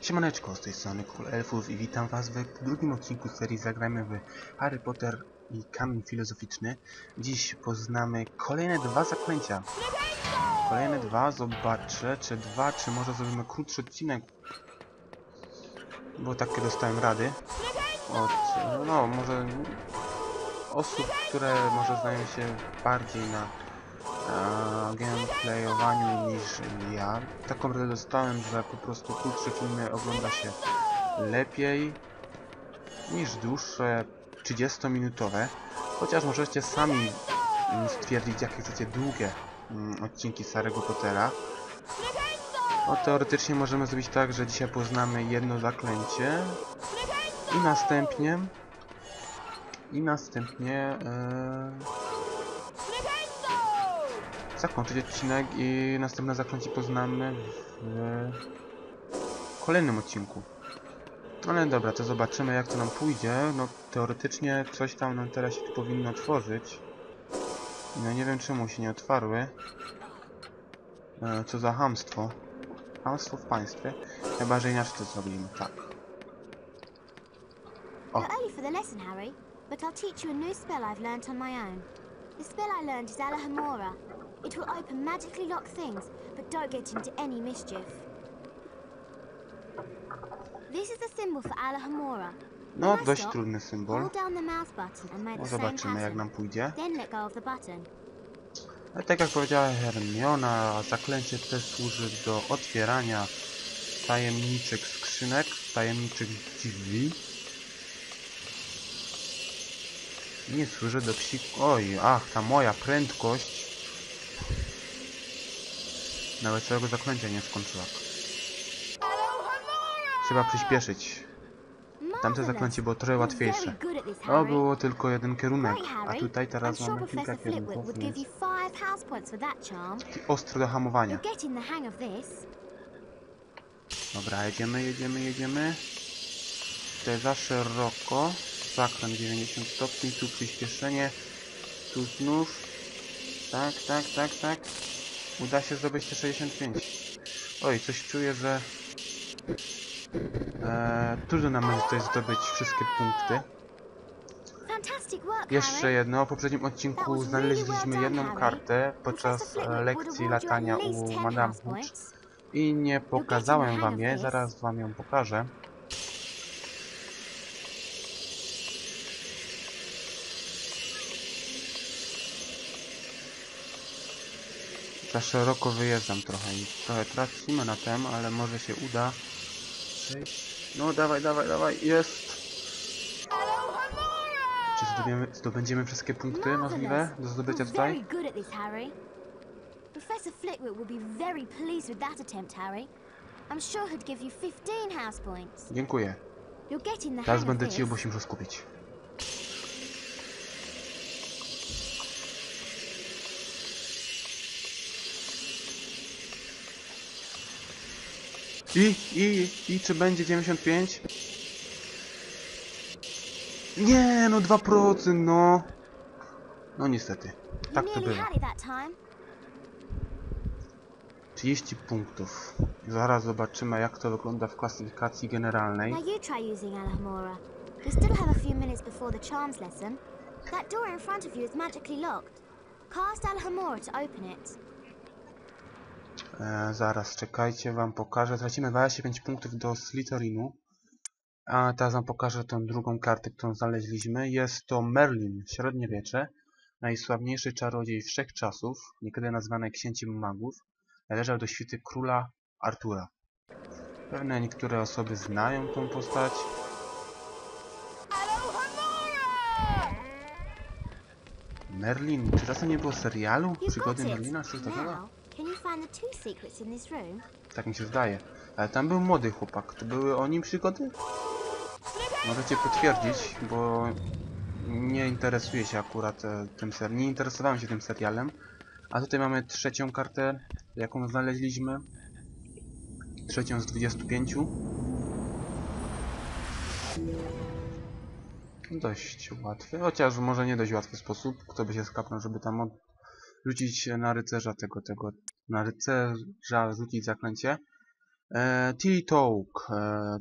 Siemaneczko, z tej strony Król Elfów i witam was w drugim odcinku serii Zagrajmy w Harry Potter i Kamień Filozoficzny. Dziś poznamy kolejne dwa zaklęcia. Kolejne dwa, zobaczę, czy dwa, czy może zrobimy krótszy odcinek. Bo takie dostałem rady od, no może osób, które może znają się bardziej na gameplayowaniu niż ja. Taką radę dostałem, że po prostu krótsze filmy ogląda się lepiej niż dłuższe 30-minutowe. Chociaż możecie sami mm, stwierdzić, jakie chcecie długie mm, odcinki Starego Pottera. No teoretycznie możemy zrobić tak, że dzisiaj poznamy jedno zaklęcie i następnie i następnie e, zakończyć odcinek i następne zaklęcie poznamy w kolejnym odcinku. Ale dobra, to zobaczymy jak to nam pójdzie. No teoretycznie coś tam nam teraz się tu powinno otworzyć. No nie wiem czemu się nie otwarły. E, co za hamstwo. Hamstwo w państwie. Chyba, że inaczej to zrobimy. Tak. You're early for the lesson, Harry, but I'll teach you a new spell I've learnt on my own. The spell I learned is Alahomora. It will open magically locked things, but don't get into any mischief. This is the symbol for Alahomora. No, dość trudny symbol. No zobaczymy jak nam pójdzie. Ale tak jak powiedziała Hermiona, zaklęcie też służy do otwierania tajemniczych skrzynek, tajemniczych drzwi. Nie służy do psik... Oj, ach, ta moja prędkość. Nawet całego zaklęcia nie skończyła. Trzeba przyspieszyć. Tamte zaklęcie było trochę łatwiejsze. To było tylko jeden kierunek, a tutaj teraz mamy kilka kierunków, więc ostro do hamowania. Dobra, jedziemy, jedziemy, jedziemy. Tutaj za szeroko. Zakręt 90 stopni, tu przyspieszenie. Tu znów. Tak, tak, tak, tak. Uda się zdobyć te 65. Oj, coś czuję, że... E, trudno nam będzie tutaj zdobyć wszystkie punkty. Jeszcze jedno. W poprzednim odcinku znaleźliśmy jedną kartę podczas e, lekcji latania u Madame Hooch. I nie pokazałem wam jej, zaraz wam ją pokażę. Za szeroko wyjeżdżam trochę i trochę tracimy na tem, ale może się uda. No dawaj, dawaj, dawaj, jest! Czy zdobędziemy, zdobędziemy wszystkie punkty możliwe do zdobycia tutaj? Professor Flitwick will be very pleased with that attempt, Harry. I'm sure he'd give you 15 house points. Dziękuję. Teraz będę ci, bo się muszę skupić. I, i, i czy będzie 95? Nie, no 2%, no. No niestety. Tak to time. 30 punktów. Zaraz zobaczymy jak to wygląda w klasyfikacji generalnej. Cast Alahomora to open it. E, zaraz, czekajcie, wam pokażę. Tracimy 25 punktów do Slytherinu. A teraz wam pokażę tą drugą kartę, którą znaleźliśmy. Jest to Merlin, średniowiecze. Najsławniejszy czarodziej wszechczasów, niekiedy nazwany księciem magów. Należał do świty króla Artura. Pewne niektóre osoby znają tą postać. Merlin, czy czasem nie było serialu? Przygody. Merlina? Czy coś takiego? Tak mi się zdaje. Ale tam był młody chłopak. To były o nim przygody? Możecie potwierdzić, bo nie interesuję się akurat e, tym ser... Nie interesowałem się tym serialem. A tutaj mamy trzecią kartę, jaką znaleźliśmy. Trzecią z 25. Dość łatwy, chociaż może nie dość łatwy sposób. Kto by się skapnął, żeby tam rzucić na rycerza tego, tego, na rycerza rzucić zaklęcie. E, Tilly Toke e,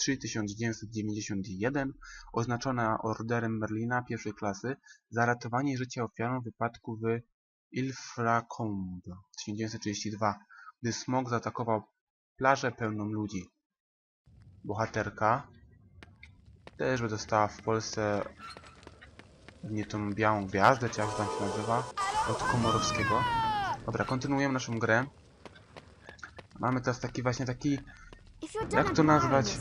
1903-1991 oznaczona orderem Merlina pierwszej klasy za ratowanie życia ofiarom wypadku w Ilfracombe 1932, gdy smog zaatakował plażę pełną ludzi. Bohaterka też by dostała w Polsce nie tą białą gwiazdę, czy jak tam się nazywa, od Komorowskiego. Dobra, kontynuujemy naszą grę. Mamy teraz taki właśnie taki... Jak to nazwać?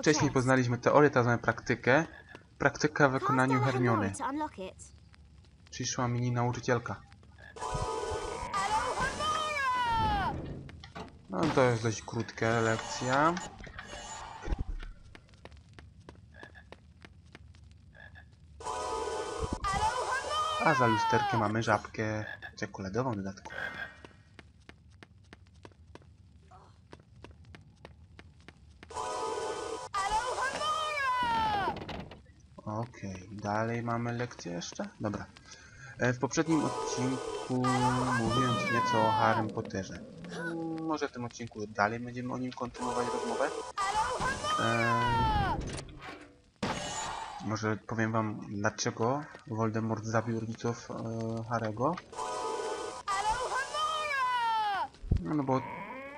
Wcześniej poznaliśmy teorię, teraz mamy praktykę. Praktyka w wykonaniu Hermiony. Przyszła mini nauczycielka. No to jest dość krótka lekcja. A za lusterkiem mamy żabkę czekoladową w dodatku. Okej, dalej mamy lekcję jeszcze? Dobra. E, W poprzednim odcinku mówiłem ci nieco o Harrym Potterze. Może w tym odcinku dalej będziemy o nim kontynuować rozmowę. E, może powiem wam dlaczego Voldemort zabił rodziców e, Harego. No, no bo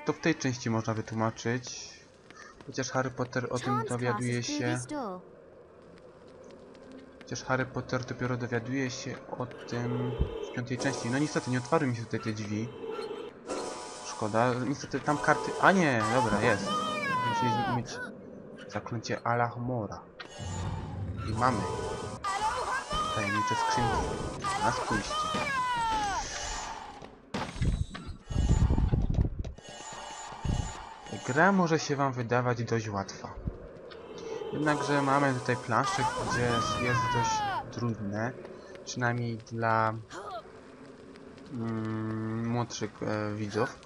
to w tej części można wytłumaczyć. Chociaż Harry Potter o tym dowiaduje się. Chociaż Harry Potter dopiero dowiaduje się o tym w piątej części. No niestety, nie otwarły mi się tutaj te drzwi. Szkoda. Niestety tam karty... A nie, dobra, jest. Musieliśmy mieć zaklęcie Alahmora. I mamy. Tajemnicze skrzynki. Na spójrzcie. Gra może się wam wydawać dość łatwa. Jednakże mamy tutaj plansze, gdzie jest dość trudne, przynajmniej dla mm, młodszych e, widzów.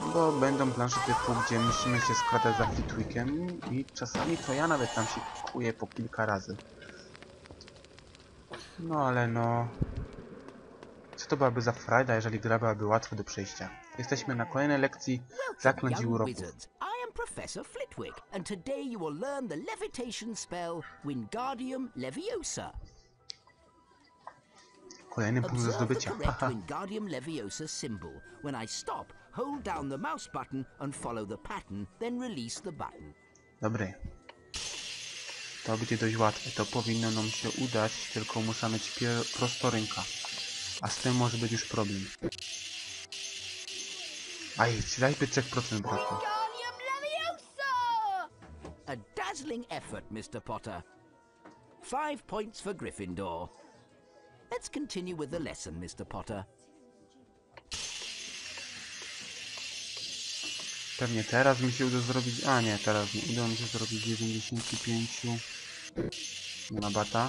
Bo będą plansze typu, gdzie musimy się skradać za Flitwickiem i czasami to ja nawet tam się kuję po kilka razy. No ale no... Co to byłaby za frajda, jeżeli gra byłaby łatwa do przejścia? Jesteśmy na kolejnej lekcji zaklęć am Professor Flitwick, and today you will learn the levitation spell Wingardium Leviosa. Kolejny punkt do zdobycia. Haha. Wingardium Leviosa symbol. When I stop, hold down the mouse button and follow the pattern, then release the button. Dobry. To będzie dość łatwe. To powinno nam się udać, tylko muszę mieć prostorynka. A z tym może być już problem. Aj, zajpy 3% brakło. A dazzling effort, Mr. Potter. Five points for Gryffindor. Let's continue with the lesson, Mr. Potter. Pewnie teraz mi się uda zrobić... A nie, teraz nie. Uda mi się zrobić 95... Nie ma bata.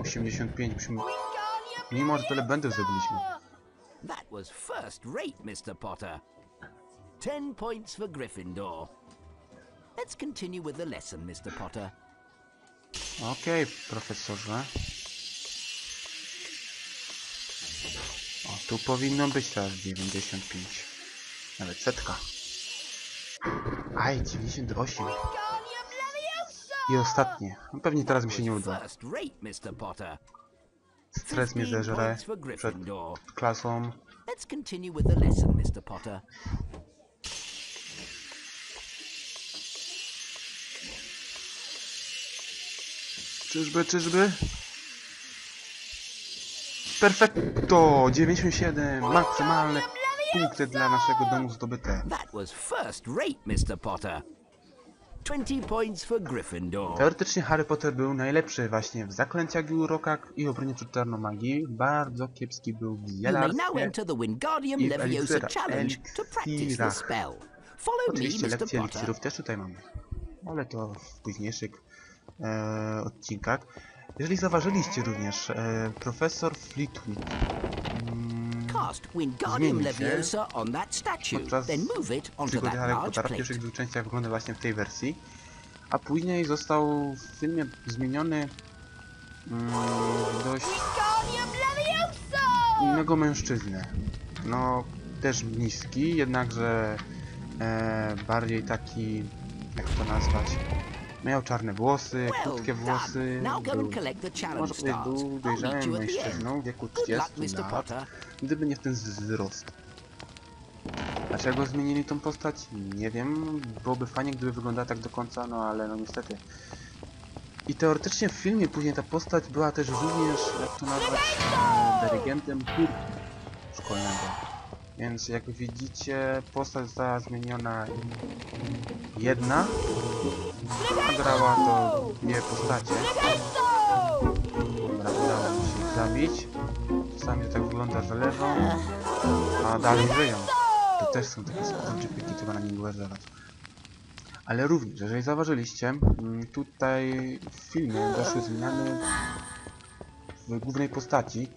85. Musimy... Mimo, że tyle błędów zrobiliśmy. That was first rate, Mr. Potter. Ten points for Gryffindor. Let's continue with the lesson, Mr. Potter. Okej, profesorze. O, tu powinno być teraz 95. Nawet setka. Aj, 98. I ostatnie. No pewnie teraz mi się nie uda. Stres mnie 15 zeżre przed klasą. Let's continue with the lesson, Mr. Potter. Czyżby, czyżby? Perfekto! 97! Maksymalne punkty dla naszego domu zdobyte. That was first rate, Mr. Potter. 20 points for Gryffindor. Teoretycznie Harry Potter był najlepszy właśnie w zaklęciach i urokach i obronie czarną magii. Bardzo kiepski był w zielarstwie. i w Eliksirach. Oczywiście lekcje eliksirów też tutaj mamy. Ale to w późniejszych e, odcinkach. Jeżeli zauważyliście również, e, profesor Flitwick mm, Cast Wingardium Leviosa on that statue, podczas then move it onto that Harry Pottera pierwszych dwóch częściach wygląda właśnie w tej wersji. A później został w filmie zmieniony mm, dość innego mężczyznę. No, też niski, jednakże e, bardziej taki, jak to nazwać, miał czarne włosy, krótkie włosy, był, może powiedzieć, był dojrzałym mężczyzną w wieku Good luck, 30 Mr. lat, gdyby nie w ten wzrost. Dlaczego zmienili tą postać? Nie wiem, byłoby fajnie, gdyby wyglądała tak do końca, no ale no niestety. I teoretycznie w filmie później ta postać była też również, jak to nazwać, e, dyrygentem chórku szkolnego. Więc jak widzicie, postać została zmieniona jedna, grała to dwie postacie. Dobra, udało się ich zabić. Czasami tak wygląda, że leżą, a dalej żyją. To też są takie skurczypyki, trzeba na nich uważać. Ale również, jeżeli zauważyliście, mm, tutaj w filmie doszły zmiany w głównej postaci.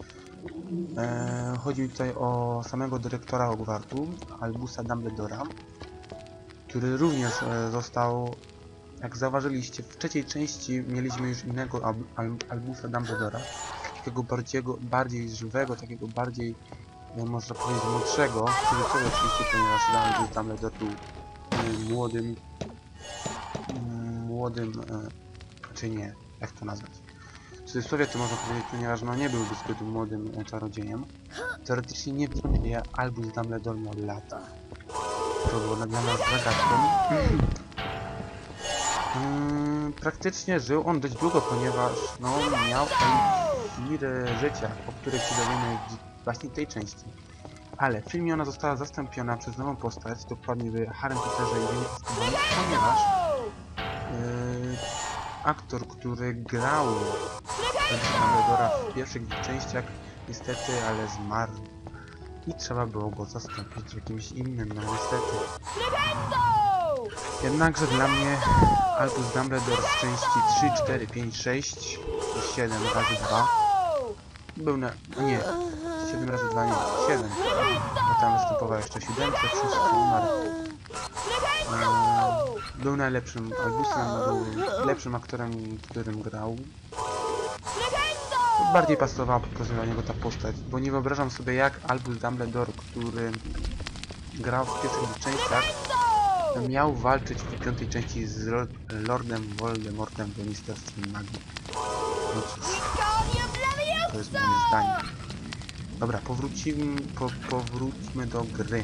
E, chodzi mi tutaj o samego dyrektora Hogwartu, Albusa Dumbledora, który również e, został, jak zauważyliście, w trzeciej części mieliśmy już innego Al Al Albusa Dumbledora, takiego bardziej, bardziej żywego, takiego bardziej, no, można powiedzieć, młodszego, cudzysłowie oczywiście, ponieważ Dumbledore był e, młodym, młodym, e, czy nie, jak to nazwać? W cudzysłowie to można powiedzieć, ponieważ no nie byłby zbyt młodym czarodziejem. Teoretycznie nie wiem, ile Albus Dumbledore miał lata. To było dla nas zagadką. Mm, praktycznie żył on dość długo, ponieważ no, miał eliksiry życia, o których się dowiemy właśnie tej części. Ale w filmie ona została zastąpiona przez nową postać, dokładnie w Harry Potterze i Azkabanie, ponieważ yy, aktor, który grał Dumbledora w pierwszych częściach, niestety, ale zmarł. I trzeba było go zastąpić jakimś innym, no niestety. Jednakże dla mnie Albus Dumbledore z części 3, 4, 5, 6 i 7 razy 2 był na... nie, 7 razy 2 nie, 7 bo tam występował jeszcze 7, przez umarł. Eee, Był najlepszym Albusem, był lepszym aktorem, którym grał. Bardziej pasowała po prostu do niego ta postać, bo nie wyobrażam sobie jak Albus Dumbledore, który grał w pierwszych częściach, miał walczyć w piątej części z Lord Lordem Voldemortem w Ministerstwie Magii. No cóż, to jest moje zdanie. Dobra, powrócimy, po, powróćmy do gry.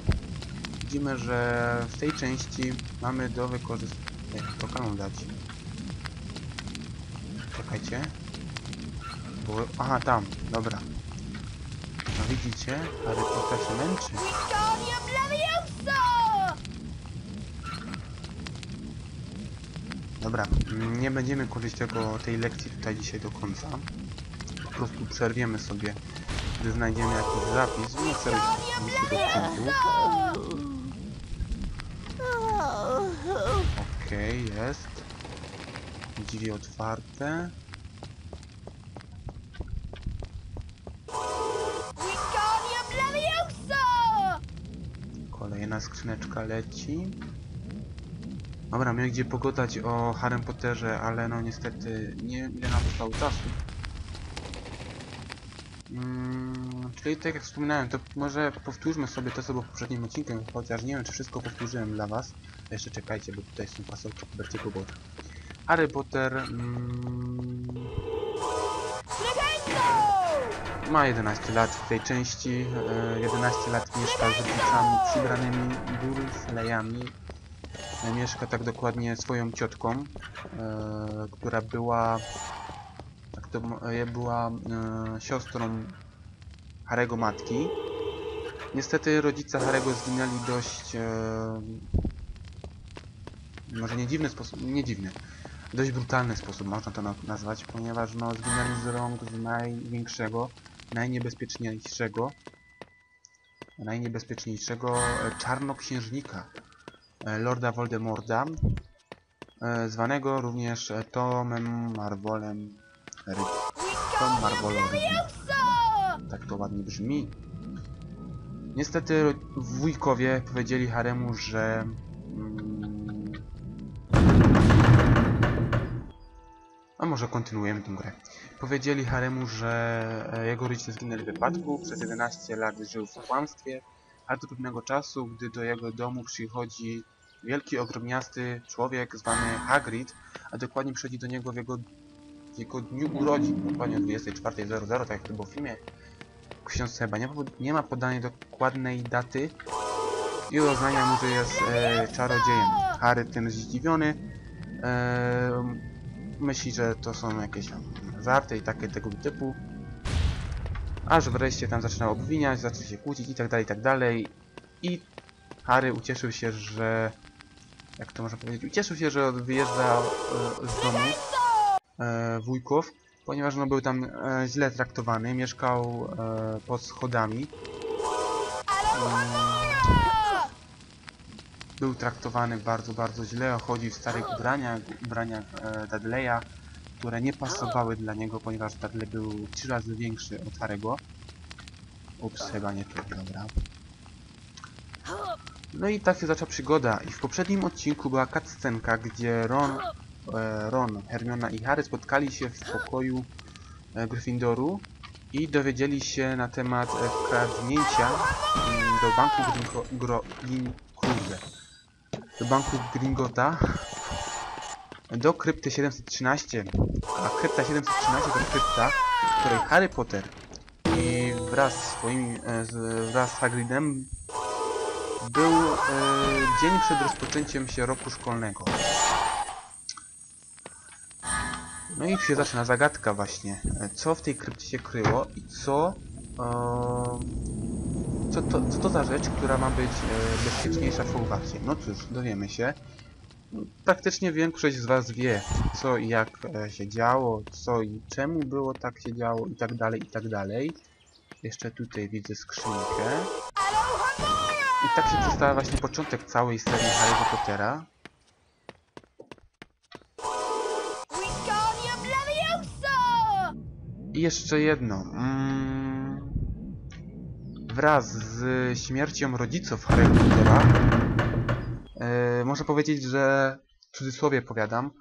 Widzimy, że w tej części mamy do wykorzystania... To kanon dać. Czekajcie. Bo... Aha, tam, dobra. No widzicie, Harry Potter się męczy. Dobra, nie będziemy kończyć tego, tej lekcji tutaj dzisiaj do końca. Po prostu przerwiemy sobie, gdy znajdziemy jakiś zapis. Nie chcę. Okej, jest. Drzwi otwarte. Kolejna skrzyneczka leci. Dobra, miałem gdzie pogadać o Harrym Potterze, ale no niestety nie ile nam zostało czasu. Mm, czyli tak jak wspominałem, to może powtórzmy sobie to, co było w poprzednim odcinku, chociaż nie wiem, czy wszystko powtórzyłem dla was. Jeszcze czekajcie, bo tutaj są pasolki Bertiego Bota. Harry Potter... Mm, ma 11 lat w tej części. E, 11 lat mieszka z rodzicami przybranymi Dursleyami. Mieszka tak dokładnie swoją ciotką, e, która była tak to e, była e, siostrą Harego matki. Niestety rodzice Harego zginęli dość e, może nie dziwny sposób, nie dziwny, dość brutalny sposób można to na- nazwać, ponieważ no zginęli z rąk z największego, najniebezpieczniejszego, najniebezpieczniejszego e, czarnoksiężnika, Lorda Voldemorda, e, zwanego również e, Tomem Marvolem Ry- Tom Marvolowy. Tak to ładnie brzmi. Niestety wujkowie powiedzieli Haremu, że mm, a może kontynuujemy tę grę. Powiedzieli Haremu, że e, jego rodzice zginęli w wypadku, przez 11 lat żył w kłamstwie, aż do pewnego czasu, gdy do jego domu przychodzi wielki, ogromniasty człowiek zwany Hagrid, a dokładnie przychodzi do niego w jego, w jego dniu urodzin, dokładnie o 24.00, tak jak to było w filmie. W książce chyba nie nie ma podanej dokładnej daty i oznajmia mu, że jest e, czarodziejem. Harry tym zdziwiony. E, myśli, że to są jakieś żarty i takie tego typu. Aż wreszcie tam zaczyna obwiniać, zaczyna się kłócić i tak dalej, i tak dalej. I Harry ucieszył się, że... Jak to można powiedzieć? Ucieszył się, że wyjeżdża e, z domu e, wujków, ponieważ no, był tam e, źle traktowany, mieszkał e, pod schodami. Mm, był traktowany bardzo, bardzo źle, chodził w starych ubraniach, ubraniach e, Dudleya, które nie pasowały dla niego, ponieważ Dudley był trzy razy większy od Harry'ego. Ups, chyba nie tu, dobra. No i tak się zaczęła przygoda i w poprzednim odcinku była cutscenka, gdzie Ron, e, Ron, Hermiona i Harry spotkali się w pokoju e, Gryffindoru i dowiedzieli się na temat e, wkradnięcia mm, do banku Gringo, Gro, Grin, do banku Gringota do krypty 713, a krypta 713 to krypta, w której Harry Potter i wraz z swoimi, e, z, wraz z Hagridem był e, dzień przed rozpoczęciem się roku szkolnego. No i się zaczyna zagadka właśnie. E, Co w tej krypcie się kryło i co... E, co, to, co to za rzecz, która ma być e, bezpieczniejsza w Hogwarcie? No cóż, dowiemy się. Praktycznie większość z Was wie, co i jak e, się działo, co i czemu było tak się działo i tak dalej, i tak dalej. Jeszcze tutaj widzę skrzynkę. I tak się przedstawia właśnie początek całej serii Harry'ego Pottera. I jeszcze jedno. Mm, wraz z śmiercią rodziców Harry'ego Pottera, e, można powiedzieć, że w cudzysłowie powiadam,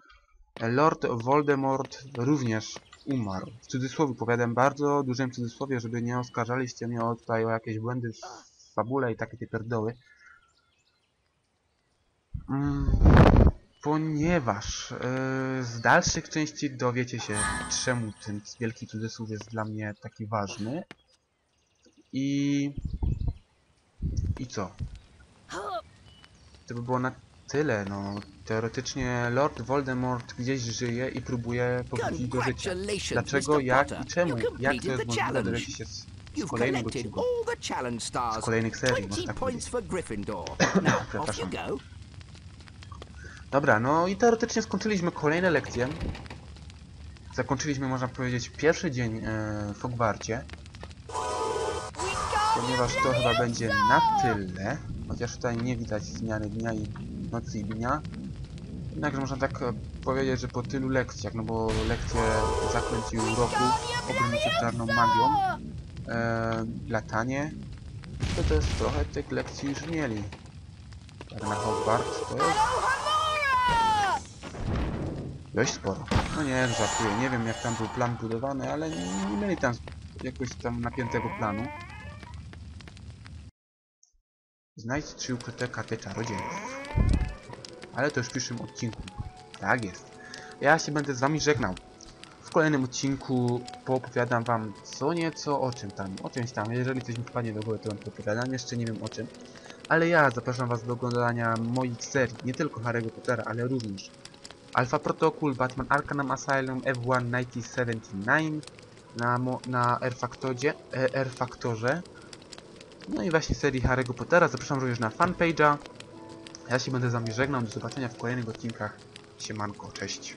Lord Voldemort również umarł. W cudzysłowie powiadam, bardzo dużym cudzysłowie, żeby nie oskarżaliście mnie o, tutaj o jakieś błędy w fabule i takie te pierdoły. Mm, ponieważ e, z dalszych części dowiecie się, czemu ten wielki cudzysłów jest dla mnie taki ważny. I... I co? To by było na tyle, no. Teoretycznie Lord Voldemort gdzieś żyje i próbuje powrócić do życia. Dlaczego, jak i czemu? Jak to jest możliwe, dowiecie się z, z the challenge Z kolejnych serii, można 20 tak points powiedzieć. Przepraszam. Dobra, no i teoretycznie skończyliśmy kolejne lekcje. Zakończyliśmy, można powiedzieć, pierwszy dzień e, w Hogwarcie. Ponieważ to chyba będzie na tyle. Chociaż tutaj nie widać zmiany dnia i nocy i dnia. Jednakże można tak e, powiedzieć, że po tylu lekcjach, no bo lekcje zakręcił roku, obronicie czarną magią, e, latanie, to jest trochę tych lekcji już mieli. Tak na Hogwarts to jest dość sporo. No nie, żartuję, nie wiem jak tam był plan budowany, ale nie, nie mieli tam jakoś tam napiętego planu. Znajdź trzy ukryte karty czarodziejów. Ale to już w przyszłym odcinku. Tak jest. Ja się będę z wami żegnał. W kolejnym odcinku poopowiadam wam co nieco o czym tam, o czymś tam. Jeżeli coś mi wpadnie do głowy, to wam poopowiadam. Jeszcze nie wiem o czym. Ale ja zapraszam was do oglądania moich serii, nie tylko Harry'ego Pottera, ale również Alpha Protocol, Batman Arkham Asylum, F1 1979 na, na e, R-Factorze. No i właśnie serii Harry'ego Pottera. Zapraszam również na fanpage'a. Ja się będę z wami żegnał. Do zobaczenia w kolejnych odcinkach. Siemanko, cześć.